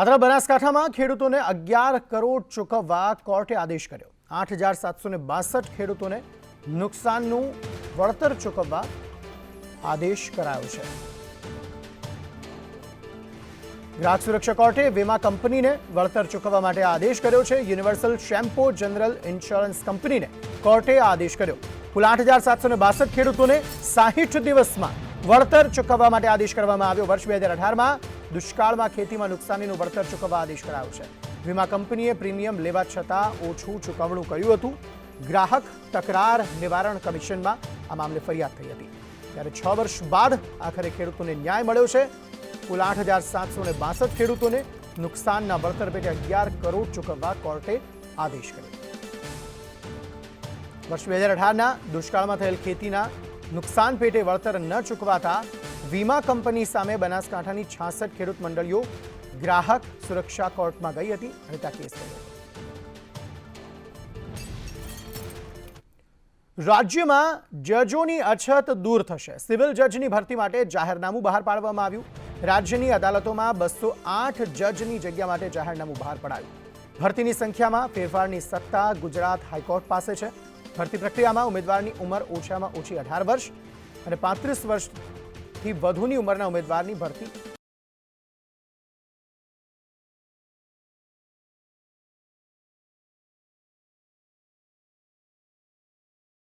આદરા બનાસકાંઠામાં ખેડૂતોને અગિયાર કરોડ ચૂકવવા કોર્ટે આદેશ કર્યો. આઠ હજાર સાતસો ને બાસઠ ખેડૂતોને નુકસાનનું વળતર ચૂકવવા આદેશ કરાયો છે. ગ્રાહક સુરક્ષા કોર્ટે વીમા કંપનીને વળતર ચૂકવવા માટે આદેશ કર્યો છે. યુનિવર્સલ શેમ્પો જનરલ ઇન્સ્યોરન્સ કંપનીને કોર્ટે આદેશ કર્યો. કુલ આઠ હજાર સાતસો ને બાસઠ ખેડૂતોને સાહીઠ દિવસમાં વળતર ચૂકવવા માટે આદેશ કરવામાં આવ્યો. વર્ષ બે હજાર અઢારમાં દુષ્કાળમાં ખેતીમાં નુકસાનીનું વળતર ચૂકવવા આદેશ કરાયો છે. વીમા કંપનીએ પ્રીમિયમ લેવા છતાં ઓછું ચૂકવણું કર્યું હતું. ગ્રાહક તકરાર નિવારણ કમિશનમાં આ મામલે ફરિયાદ થઈ હતી. ત્યારે છ વર્ષ બાદ આખરે ખેડૂતોને ન્યાય મળ્યો છે. કુલ આઠ હજાર સાતસો ને બાસઠ ખેડૂતોને નુકસાનના વળતર પેટે અગિયાર કરોડ ચૂકવવા કોર્ટે આદેશ કર્યો. વર્ષ બે હજાર અઢારના દુષ્કાળમાં થયેલ ખેતીના નુકસાન પેટે વળતર ન ચૂકવાતા વીમા કંપની સામે બનાસકાંઠાની છાસઠ ખેડૂત મંડળીઓ ગ્રાહક સુરક્ષા કોર્ટમાં ગઈ હતી અને ત્યાં કેસ કર્યો રાજ્યમાં જજોની અછત દૂર થશે. સિવિલ જજની ભરતી માટે જાહેરનામું બહાર પાડવામાં આવ્યું. રાજ્યની અદાલતોમાં બસો આઠ જજની જગ્યા માટે જાહેરનામું બહાર પડાયું. ભરતીની સંખ્યામાં ફેરફારની સત્તા ગુજરાત હાઈકોર્ટ પાસે છે. ભરતી પ્રક્રિયામાં ઉમેદવારની ઉંમર ઓછામાં ઓછી અઢાર વર્ષ અને પાંત્રીસ વર્ષથી વધુની ઉંમરના ઉમેદવારની ભરતી